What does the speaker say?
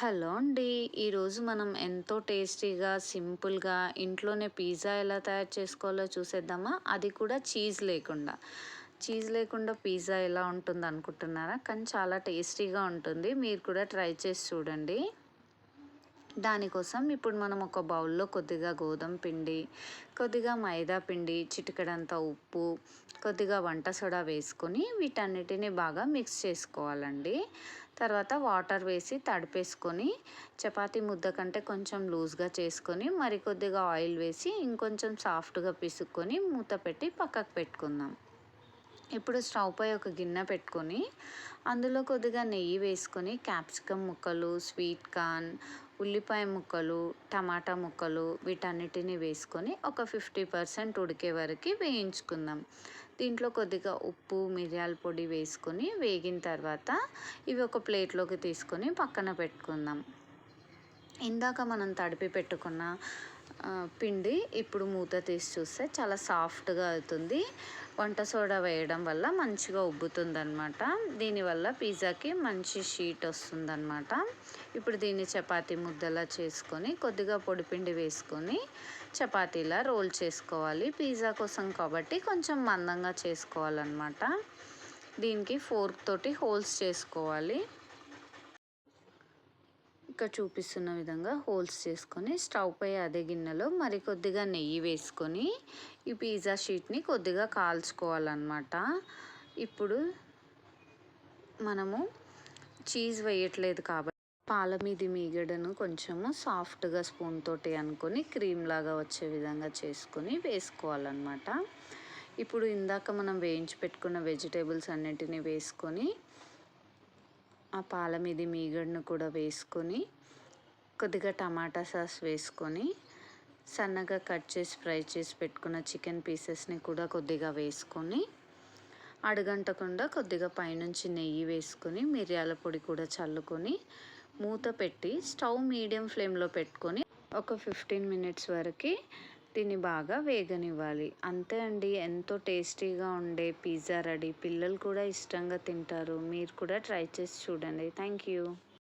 Hello అండి. ఈరోజు మనం ఎంతో టేస్టీగా సింపుల్గా ఇంట్లోనే పిజ్జా ఎలా తయారు చేసుకోవాలో చూసేద్దామా? అది కూడా చీజ్ లేకుండా. చీజ్ లేకుండా పిజ్జా ఎలా ఉంటుంది అనుకుంటున్నారా కానీ చాలా టేస్టీగా ఉంటుంది. మీరు కూడా ట్రై చేసి చూడండి. దానికోసం ఇప్పుడు మనం ఒక బౌల్లో కొద్దిగా గోధుమ పిండి కొద్దిగా మైదా పిండి చిటికడంత ఉప్పు కొద్దిగా వంట సోడా వేసుకొని వీటన్నిటిని బాగా మిక్స్ చేసుకోవాలండి. తర్వాత వాటర్ వేసి తడిపేసుకొని చపాతీ ముద్ద కంటే కొంచెం లూజ్గా చేసుకొని మరి కొద్దిగా ఆయిల్ వేసి ఇంకొంచెం సాఫ్ట్గా పిసుక్కొని మూత పెట్టి పక్కకు పెట్టుకుందాం. ఇప్పుడు స్టవ్ పై ఒక గిన్నె పెట్టుకొని అందులో కొద్దిగా నెయ్యి వేసుకొని క్యాప్సికమ్ ముక్కలు స్వీట్ కార్న్ ఉల్లిపాయ ముక్కలు టమాటా ముక్కలు వీటన్నిటిని వేసుకొని ఒక ఫిఫ్టీ పర్సెంట్ ఉడికే వరకు వేయించుకుందాం. దీంట్లో కొద్దిగా ఉప్పు మిరియాల పొడి వేసుకొని వేగిన తర్వాత ఇవి ఒక ప్లేట్లోకి తీసుకొని పక్కన పెట్టుకుందాం. ఇందాక మనం తడిపి పెట్టుకున్న పిండి ఇప్పుడు మూత తీసి చూస్తే చాలా సాఫ్ట్గా అవుతుంది. వంట సోడా వేయడం వల్ల మంచిగా ఉబ్బుతుందనమాట దీనివల్ల పిజ్జాకి మంచి షీట్ వస్తుందన్నమాట. ఇప్పుడు దీన్ని చపాతీ ముద్దలా చేసుకొని కొద్దిగా పొడిపిండి వేసుకొని చపాతీలా రోల్ చేసుకోవాలి. పిజ్జా కోసం కాబట్టి కొంచెం మందంగా చేసుకోవాలన్నమాట. దీనికి ఫోర్క్ తోటి హోల్స్ చేసుకోవాలి. ఇక్కడ చూపిస్తున్న విధంగా హోల్స్ చేసుకొని స్టవ్ పై అదే గిన్నెలో మరి కొద్దిగా నెయ్యి వేసుకొని ఈ పిజ్జా షీట్ని కొద్దిగా కాల్చుకోవాలన్నమాట. ఇప్పుడు మనము చీజ్ వేయట్లేదు కాబట్టి పాల మీది మీగడను కొంచెము సాఫ్ట్గా స్పూన్ తోటి అనుకొని క్రీమ్ లాగా వచ్చే విధంగా చేసుకొని వేసుకోవాలన్నమాట. ఇప్పుడు ఇందాక మనం వేయించి పెట్టుకున్న వెజిటేబుల్స్ అన్నిటిని వేసుకొని ఆ పాల మీద మీగడను కూడా వేసుకొని కొద్దిగా టమాటా సాస్ వేసుకొని సన్నగా కట్ చేసి ఫ్రై చేసి పెట్టుకున్న చికెన్ పీసెస్ని కూడా కొద్దిగా వేసుకొని అడగంటకుండా కొద్దిగా పైనుంచి నెయ్యి వేసుకొని మిరియాల పొడి కూడా చల్లుకొని మూత పెట్టి స్టవ్ మీడియం ఫ్లేమ్లో పెట్టుకొని ఒక ఫిఫ్టీన్ మినిట్స్ వరకు దీన్ని బాగా వేగనివ్వాలి. అంతే అండి. ఎంతో టేస్టీగా ఉండే పిజ్జా రెడీ. పిల్లలు కూడా ఇష్టంగా తింటారు. మీరు కూడా ట్రై చేసి చూడండి. Thank you.